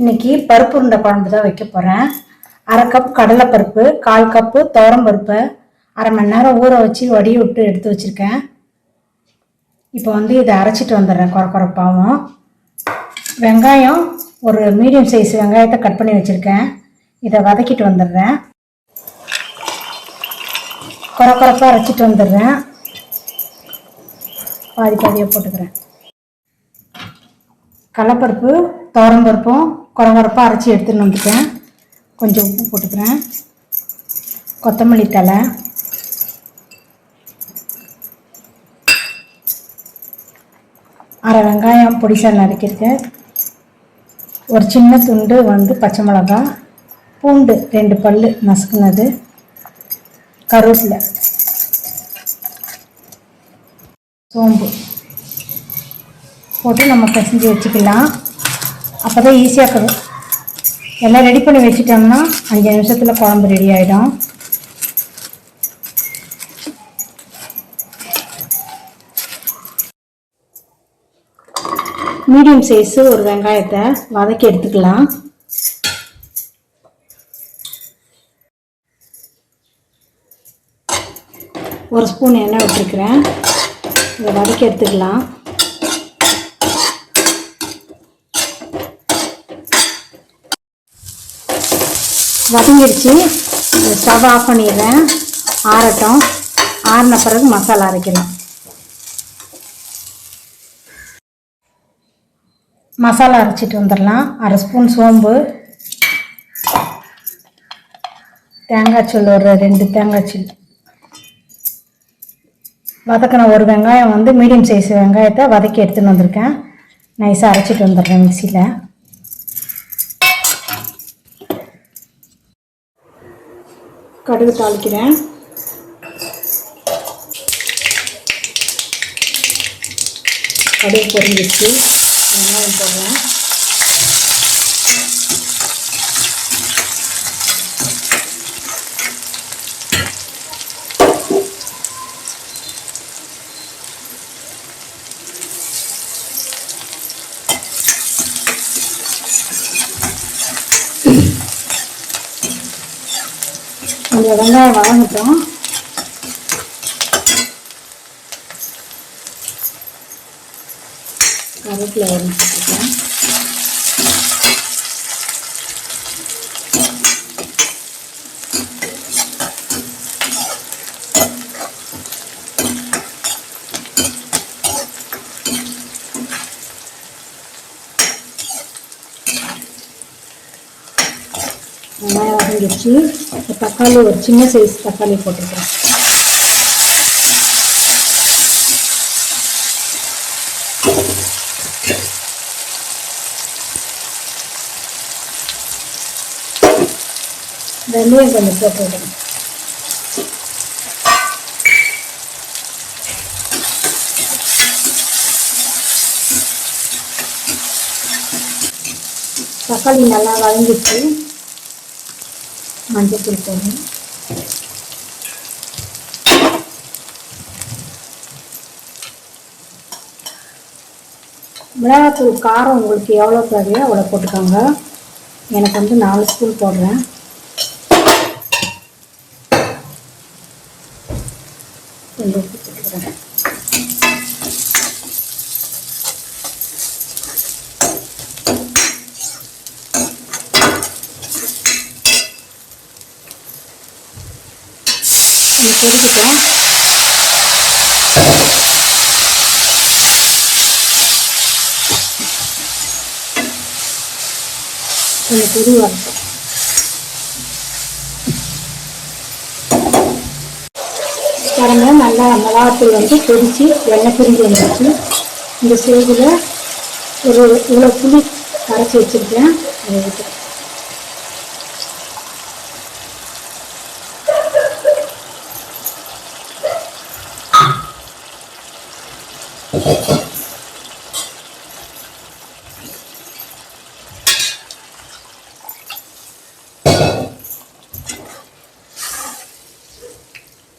இன்றைக்கி பருப்பு உருண்டை குழம்பு தான் வைக்க போகிறேன் அரை கப் கடலைப்பருப்பு கால் கப்பு துவரம் பருப்பு அரை மணி நேரம் ஊற வச்சு வடிய விட்டு எடுத்து வச்சுருக்கேன். இப்போ வந்து இதை அரைச்சிட்டு வந்துடுறேன் குறை குறைப்பாகவும் வெங்காயம் ஒரு மீடியம் சைஸ் வெங்காயத்தை கட் பண்ணி வச்சுருக்கேன். இதை வதக்கிட்டு வந்துடுறேன். குறை குறைப்பாக அரைச்சிட்டு வந்துடுறேன். பாதி பாதியாக போட்டுக்கிறேன். கடலப்பருப்பு துவரம்பருப்பும் குறகுறப்பாக அரைச்சி எடுத்துன்னு வந்துட்டேன். கொஞ்சம் உப்பு போட்டுக்கிறேன். கொத்தமல்லி தழை. அரை வெங்காயம் பொடிசாக நறுக்கியிருக்கேன் ஒரு சின்ன துண்டு வந்து பச்சை மிளகா பூண்டு ரெண்டு பல் நசுக்குனது கருவேப்பிலை சோம்பு போட்டு நம்ம பிசைஞ்சு வச்சுக்கலாம். அப்போ தான் ஈஸியாக இருக்கும். எல்லாம் ரெடி பண்ணி வச்சுட்டோம்னா அஞ்சு நிமிஷத்தில் குழம்பு ரெடி ஆகிடும் மீடியம் சைஸு ஒரு வெங்காயத்தை வதக்கி எடுத்துக்கலாம். ஒரு ஸ்பூன் எண்ணெய் விட்டுருக்குறேன். இதை வதக்கி எடுத்துக்கலாம். வதங்கிடுச்சு ஸ்டவ் ஆஃப் பண்ணிடுறேன். ஆறட்டும். ஆறின பிறகு மசாலா அரைக்கலாம் மசாலா அரைச்சிட்டு வந்துடலாம். அரை ஸ்பூன் சோம்பு. தேங்காய் சூள் ஒரு ரெண்டு தேங்காய் சூள் வதக்கின ஒரு வெங்காயம் வந்து மீடியம் சைஸ் வெங்காயத்தை வதக்கி எடுத்துன்னு வந்திருக்கேன். நைஸாக அரைச்சிட்டு வந்துடுறேன் மிக்சியில். கடுகு தாளிக்கிறேன். கடுகு பொரிஞ்சிச்சு வெங்காயம் போடுறேன். கொஞ்சம் வெங்காயம் வதங்கட்டும். கருவேப்பிலை வதக்கிட்டேன் வச்சு தக்காளி ஒரு சின்ன சைஸ் தக்காளி போட்டுக்கிறேன் வெந்தயம் கொஞ்சம் போட்டு தக்காளி நல்லா வதங்கிட்டு மஞ்சள் தூள் போடணும். மிளகாத்தூள் காரம் உங்களுக்கு எவ்வளோ தேவையோ அவ்வளோ போட்டுக்கோங்க. எனக்கு வந்து நாலு ஸ்பூன் போடுறேன். கொஞ்சம் உப்பு போட்டுக்கிறேன் இது பொரிக்கட்டும் கொஞ்சம் பாருங்க நல்லா மிளகாத்தூள் வந்து பொரித்து எண்ணெய் பிரிஞ்சு வந்துச்சு இந்த ஸ்டேஜில் ஒரு இவ்வளோ புளி கரைச்சி வச்சுருக்கேன். அதை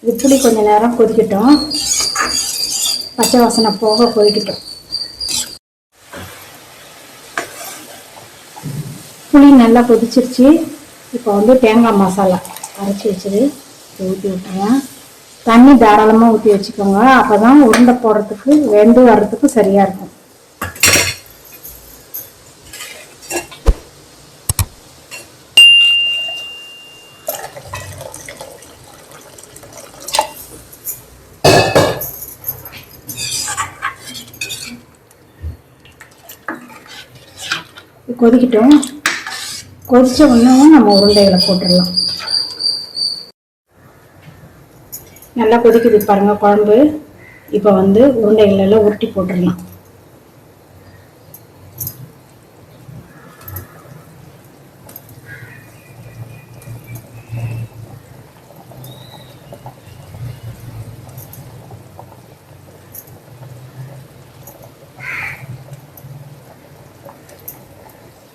ஊற்றுறேன் கொஞ்ச நேரம் கொதிக்கட்டும். பச்சை வாசனை போக கொதிக்கட்டும் புளி நல்லா கொதிச்சிருச்சு. இப்போ வந்து தேங்காய் மசாலா அரைச்சி வச்சது ஊற்றி விட்டுறேன். தண்ணி தாராளமாக ஊற்றி வச்சுக்கோங்க. அப்போ தான் உருண்டை போடுறதுக்கு வெந்து வர்றதுக்கு சரியாக இருக்கும். கொதிக்கட்டும். கொதிச்ச உடனே நம்ம உருண்டைகளை போட்டுடலாம். நல்லா கொதிக்குது பாருங்க குழம்பு. இப்போ வந்து உருண்டைகளெல்லாம் உருட்டி போட்டுடலாம்.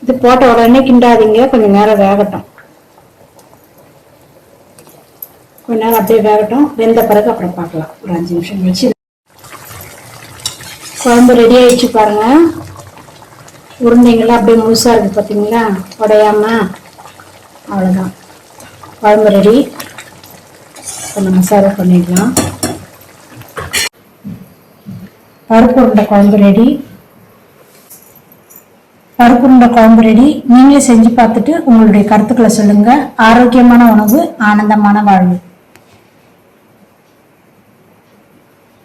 இது போட்ட உடனே கிண்டாதீங்க கொஞ்சம் நேரம் வேகட்டும். கொஞ்ச நேரம் அப்படியே வேகட்டும். வெந்த பிறகு அப்புறம் பார்க்கலாம். ஒரு அஞ்சு நிமிஷம் கழிச்சு. குழம்பு ரெடி ஆயிடுச்சு பாருங்க. உருண்டைங்கள்லாம் அப்படியே முழுசா இருக்கு பார்த்தீங்களா உடையாம. அவ்வளோதான் குழம்பு ரெடி இப்போ நம்ம சர்வ் பண்ணிடலாம். பருப்பு உருண்டை குழம்பு ரெடி பருப்பு உருண்டை குழம்பு ரெடி நீங்களே செஞ்சு பார்த்துட்டு உங்களுடைய கருத்துக்களை சொல்லுங்க. ஆரோக்கியமான உணவு ஆனந்தமான வாழ்வு.